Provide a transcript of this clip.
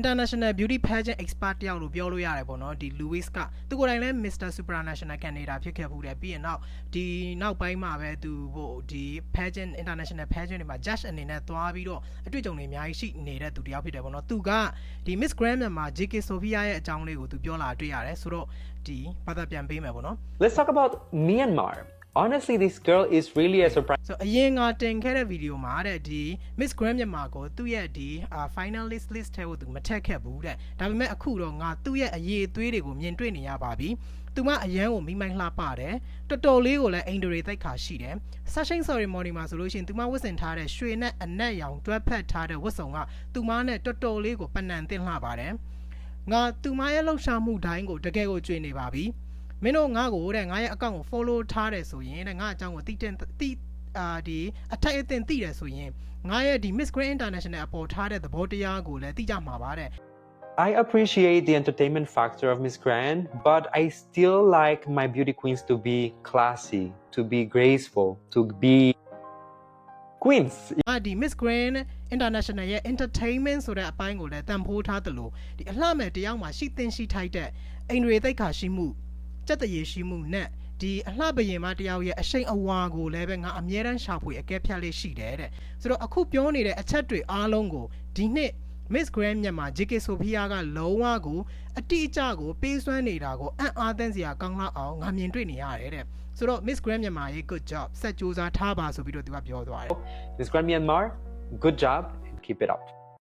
international beauty pageant expert တယောက်လို့ပြောလို့ရတယ်ပေါ့နော်ဒီ Louis ကသူကိုယ်တိုင်လည်း Mr Supranational Canada ဖြစ်ခဲ့ဘူးတယ်ပြီးရင်နောက်ဒီနောက်ပိုင်းမှာပဲသူဟိုဒီ pageant international pageant တွေမှာ judge အနေနဲ့သွားပြီးတော့အတွေ့အကြုံတွေအများကြီးရှိနေတဲ့သူတယောက်ဖြစ်တယ်ပေါ့နော်သူကဒီ Miss Grand မြန်မာ JK Sophia ရဲ့အကြောင်းလေးကိုသူပြောလာတွေ့ရတယ်ဆိုတော့ဒီဘာသာပြန်ပေးမယ်ပေါ့နော် Let's talk about Myanmar. Honestly, this girl is really a surprise. ဆိုတော့အရင်ကတင်ခဲ့တဲ့ဗီဒီယိုမှာတဲ့ဒီ Miss Grand မြန်မာကိုသူ့ရဲ့ဒီအာ finalist list ထဲကိုသူမထက်ခဲ့ဘူးတဲ့ဒါပေမဲ့အခုတော့ငါသူ့ရဲ့အရေးအသွေးတွေကိုမြင်တွေ့နေရပါပြီသူမအရန်ကိုမိမိုင်းလှပတယ်တော်တော်လေးကိုလည်းအိန္ဒြေသိက်ခါရှိတယ် Sashing ceremony မှာဆိုလို့ရှိရင်သူမဝတ်ဆင်ထားတဲ့ရွှေနဲ့အနက်ရောင်တွဲဖက်ထားတဲ့ဝတ်စုံကသူမနဲ့တော်တော်လေးကိုပနံတင်လှပါတယ်ငါသူမရဲ့လှုပ်ရှားမှုတိုင်းကိုတကယ်ကိုကြွေနေပါပြီ မင်းတို့ငါ့ကိုတဲ့ငါရဲ့အကောင့်ကို follow ထားတယ်ဆိုရင်တဲ့ငါအကြောင်းကိုတိတင်တိအာဒီအထိုက်အတင်သိတယ်ဆိုရင်ငါရဲ့ဒီ Miss Grand International အပေါ်ထားတဲ့သဘောတရားကိုလည်းသိကြမှာပါတဲ့ I appreciate the entertainment factor of Miss Grand, but I still like my beauty queens to be classy, to be graceful, to be queens. အာဒီ Miss Grand International ရဲ့ entertainment ဆိုတဲ့အပိုင်းကိုလည်းတန်ဖိုးထားသလိုဒီအလှမဲ့တယောက်မှာရှိသင်ရှိထိုက်တဲ့အိန္ဒြေသိက္ခာရှိမှု စက်တရေရှိမှုနဲ့ဒီအလှပရင်မတယောက်ရဲ့အရှိန်အဝါကိုလည်းပဲငါအမြဲတမ်းရှာဖွေအကဲဖြတ်လေးရှိတယ်တဲ့ဆိုတော့အခုပြောနေတဲ့အချက်တွေအားလုံးကိုဒီနှစ် Miss Grand မြန်မာ JK Sophia ကလုံးဝကိုအတိအကျကိုပေးစွမ်းနေတာကိုအံ့အားသင့်စရာကောင်းလောက်အောင်ငါမြင်တွေ့နေရတယ်တဲ့ဆိုတော့ Miss Grand မြန်မာရဲ့ good job ဆက်ကြိုးစားထားပါဆိုပြီးတော့သူကပြောသွားတယ် Miss Grand Myanmar, good job and keep it up.